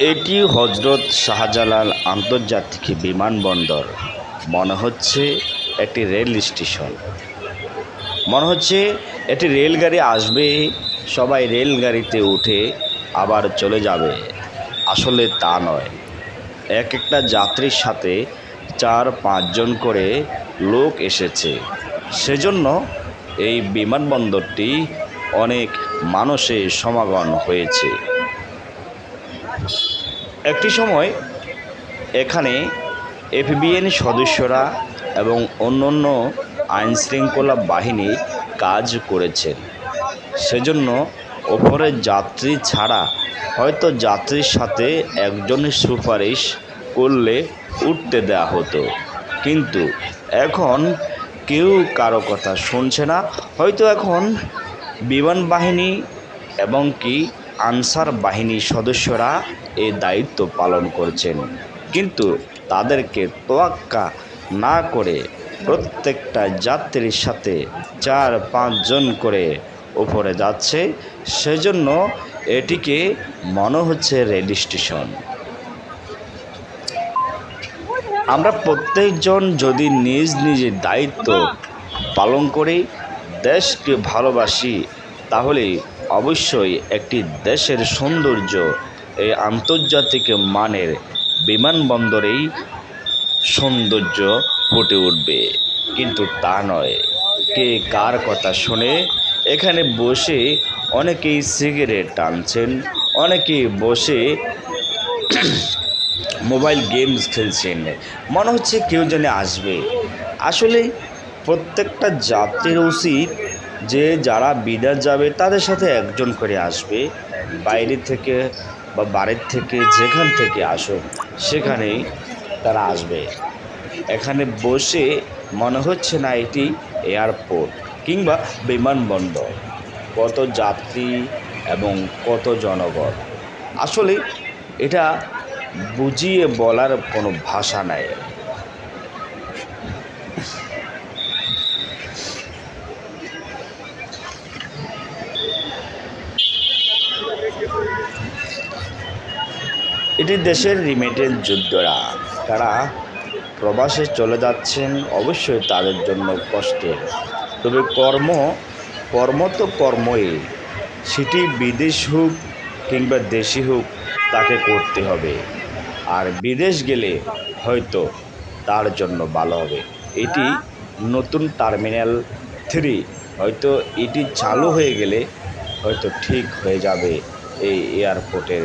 এটি হজরত শাহজালাল আন্তর্জাতিক বিমানবন্দর। মনে হচ্ছে একটি রেল স্টেশন। মনে হচ্ছে একটি রেলগাড়ি আসবে, সবাই রেলগাড়িতে উঠে আবার চলে যাবে। আসলে তা নয়। এক একটা যাত্রীর সাথে চার পাঁচজন করে লোক এসেছে। সেজন্য এই বিমানবন্দরটি অনেক মানুষের সমাগম হয়েছে। একটি সময় এখানে এফবিএন সদস্যরা এবং অন্যান্য আইনশৃঙ্খলা বাহিনী কাজ করেছেন সেজন্য ওপরের যাত্রী ছাড়া হয়তো যাত্রীর সাথে একজনের সুপারিশ করলে উঠতে দেওয়া হতো। কিন্তু এখন কেউ কারও কথা শুনছে না। হয়তো এখন বিমান বাহিনী এবং কি আনসার বাহিনীর সদস্যরা এই দায়িত্ব পালন করছেন। কিন্তু তাদেরকে তোয়াক্কা না করে প্রত্যেকটা যাত্রীর সাথে চার পাঁচজন করে উপরে যাচ্ছে। সেজন্য এটিকে মনে হচ্ছে রেল স্টেশন। আমরা প্রত্যেকজন যদি নিজ নিজের দায়িত্ব পালন করি, দেশকে ভালোবাসি, তাহলে অবশ্যই একটি দেশের সৌন্দর্য এই আন্তর্জাতিক মানের বিমানবন্দরেই সৌন্দর্য ফুটে উঠবে। কিন্তু তা নয়। কে কার কথা শুনে? এখানে বসে অনেকেই সিগারেট টানছেন, অনেকেই বসে মোবাইল গেমস খেলছেন। মনে হচ্ছে কেউ যেন আসবে। আসলে প্রত্যেকটা যাত্রীর উচিত যে যারা বিদেশ যাবে তাদের সাথে একজন করে আসবে বাইরে থেকে বা বাড়ির থেকে যেখান থেকে আসুক সেখানেই তারা আসবে। এখানে বসে মনে হচ্ছে না এটি এয়ারপোর্ট কিংবা বিমানবন্দর। কত যাত্রী এবং কত জনগণ। আসলে এটা বুঝিয়ে বলার কোনো ভাষা নাই। এটি দেশের রিমিটেন্স যোদ্ধারা। তারা প্রবাসে চলে যাচ্ছেন, অবশ্যই তাদের জন্য কষ্টের। তবে কর্ম কর্ম তো কর্মই। সেটি বিদেশ হোক কিংবা দেশি হোক, তাকে করতে হবে। আর বিদেশ গেলে হয়তো তার জন্য ভালো হবে। এটি নতুন টার্মিনাল থ্রি। হয়তো এটি চালু হয়ে গেলে হয়তো ঠিক হয়ে যাবে এই এয়ারপোর্টের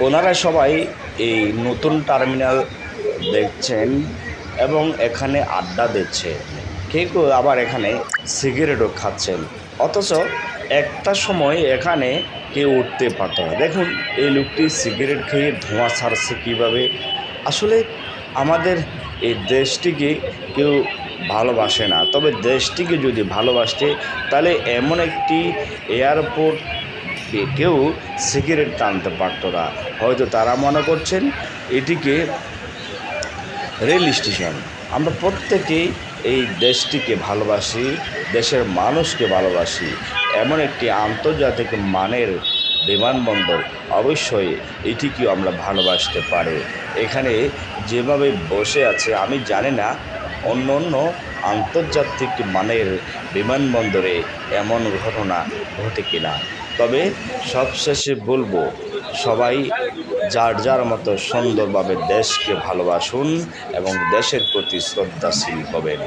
ওনারা সবাই এই নতুন টার্মিনাল দেখছেন এবং এখানে আড্ডা দিচ্ছে। কেউ কেউ আবার এখানে সিগারেটও খাচ্ছেন। অথচ একটা সময় এখানে কেউ উঠতে পারত না। দেখুন, এই লোকটি সিগারেট খেয়ে ধোঁয়া ছাড়ছে কীভাবে? আসলে আমাদের এই দেশটিকে কেউ ভালোবাসে না। তবে দেশটিকে যদি ভালোবাসতে, তাহলে এমন একটি এয়ারপোর্ট কে কেউ সিগারেট টানতে পারতো না। হয়তো তারা মনে করছেন এটিকে রেল স্টেশন। আমরা প্রত্যেকেই এই দেশটিকে ভালোবাসি, দেশের মানুষকে ভালোবাসি। এমন একটি আন্তর্জাতিক মানের বিমানবন্দর অবশ্যই এটিকেও আমরা ভালোবাসতে পারি। এখানে যেভাবে বসে আছে, আমি জানি না, অন্য অন্য আন্তর্জাতিক মানের বিমানবন্দরে এমন ঘটনা ঘটে কিনা। তবে সবশেষে বলব, সবাই যার যার মতো সুন্দরভাবে দেশকে ভালোবাসুন এবং দেশের প্রতি শ্রদ্ধাশীল হবেন।